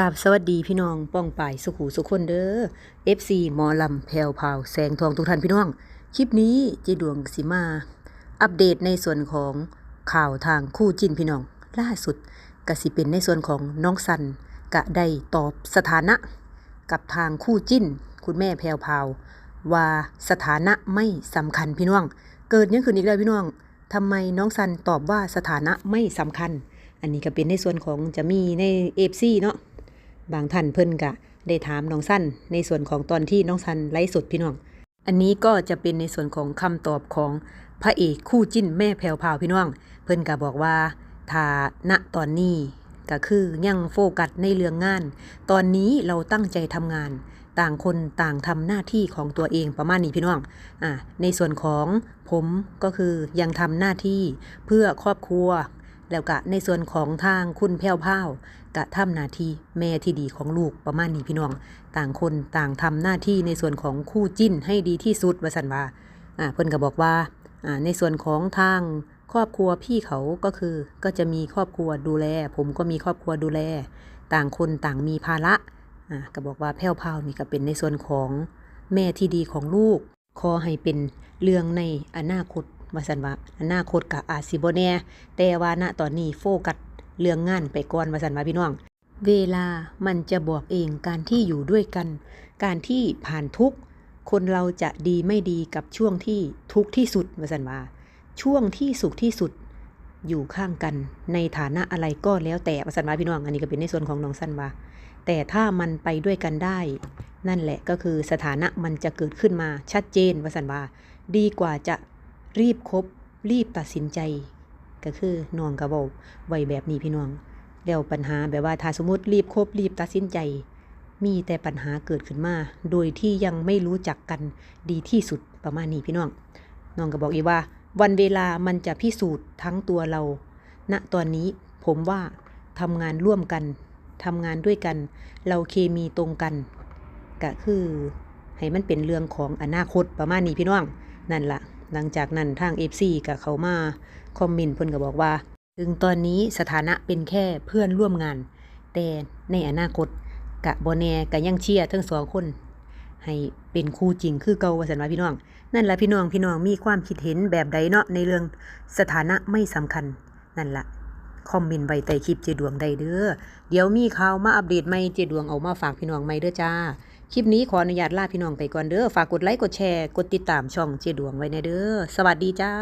กราบสวัสดีพี่น้องป้องป่ายสุขูสุขคนเด้อ FC หมอลำแพวพาวแสงทองทุกท่านพี่น้อง คลิปนี้เจดวงสิมา อัปเดตในส่วนของข่าวทางคู่จิ้นพี่น้อง ล่าสุดกสิเป็นในส่วนของน้องสันกะได้ตอบสถานะ กับทางคู่จิ้น คุณแม่แพวพาวว่าสถานะไม่สำคัญพี่น้อง เกิดยังขึ้นอีกแล้วพี่น้องทำไมน้องสันตอบว่าสถานะไม่สำคัญ อันนี้ก็เป็นในส่วนของจะมีในเอฟซีเนาะ บางท่านเพิ่นกะได้ถามน้องสั้นในส่วนของตอนที่น้องสั้นไลฟ์สดพี่น้อง อันนี้ก็จะเป็นในส่วนของคำตอบของพระเอกคู่จิ้นแม่แพรวพาวพี่น้อง เพิ่นกะบอกว่าถ้าณตอนนี้ก็คือยังโฟกัสในเรื่องงาน ตอนนี้เราตั้งใจทำงาน ต่างคนต่างทำหน้าที่ของตัวเองประมาณนี้พี่น้องอ่าในส่วนของผมก็คือยังทำหน้าที่เพื่อครอบครัว แล้วก็ในส่วนของทางคุณแพ้วพราวกะทำหน้าที่แม่ที่ดีของลูกประมาณนี้พี่น้อง ต่างคนต่างทำหน้าที่ในส่วนของคู่จิ้นให้ดีที่สุดวาสันว่าอ่าเพิ่นก็บอกว่าอ่าในส่วนของทางครอบครัวพี่เขาก็คือก็จะมีครอบครัวดูแล ผมก็มีครอบครัวดูแล ต่างคนต่างมีภาระอ่าก็บอกว่าแพ้วพราวนี่ก็เป็นในส่วนของแม่ที่ดีของลูกขอให้เป็นเรื่องในอนาคต ว่าสันว่าอนาคตกับอาจสิบ่แน่แต่ว่าณตอนนี้โฟกัสเรื่องงานไปก่อนว่าสันว่าพี่น้อง เวลามันจะบอกเองการที่อยู่ด้วยกัน การที่ผ่านทุกคนเราจะดีไม่ดีกับช่วงที่ทุกที่สุดว่าสันว่าช่วงที่สุขที่สุดอยู่ข้างกันในฐานะอะไรก็แล้วแต่ว่าสันว่าพี่น้อง อันนี้ก็เป็นในส่วนของน้องสันว่าแต่ถ้ามันไปด้วยกันได้ นั่นแหละก็คือสถานะมันจะเกิดขึ้นมาชัดเจนว่าสันว่าดีกว่าจะ รีบคบรีบตัดสินใจ ก็คือน้องกระเว้าไว้แบบนี้พี่น้อง แล้วปัญหาแบบว่าถ้าสมมติรีบคบรีบตัดสินใจ มีแต่ปัญหาเกิดขึ้นมา โดยที่ยังไม่รู้จักกันดีที่สุดประมาณนี้พี่น้องน้องก็บอกอีกว่า วันเวลามันจะพิสูจน์ทั้งตัวเรา ณตอนนี้ผมว่าทำงานร่วมกันทำงานด้วยกัน เราเคมีตรงกัน ก็คือ ให้มันเป็นเรื่องของอนาคตประมาณนี้พี่น้อง นั่นละ หลังจากนั้นทาง FC กับเขามาคอมเมนต์เพิ่นก็บอกว่า ถึงตอนนี้สถานะเป็นแค่เพื่อนร่วมงาน แต่ในอนาคตกะบแนกะยังเชียร์ทั้งสองคน ให้เป็นคู่จริงคือเก่าวาสันว่าพี่น้อง นั่นละพี่น้องพี่น้องมีความคิดเห็นแบบใดเนาะในเรื่องสถานะไม่สำคัญนั่นละคอมเมนต์ไว้ใต้คลิปเจดวงได้เด้อเดี๋ยวมีข่าวมาอัปเดตใหม่เจดวงเอามาฝากพี่น้องใหม่เด้อจ้า คลิปนี้ขออนุญาตลาพี่น้องไปก่อนเด้อ ฝากกดไลค์ กดแชร์ กดติดตามช่องเจดวงไว้ในเด้อ สวัสดีจ้า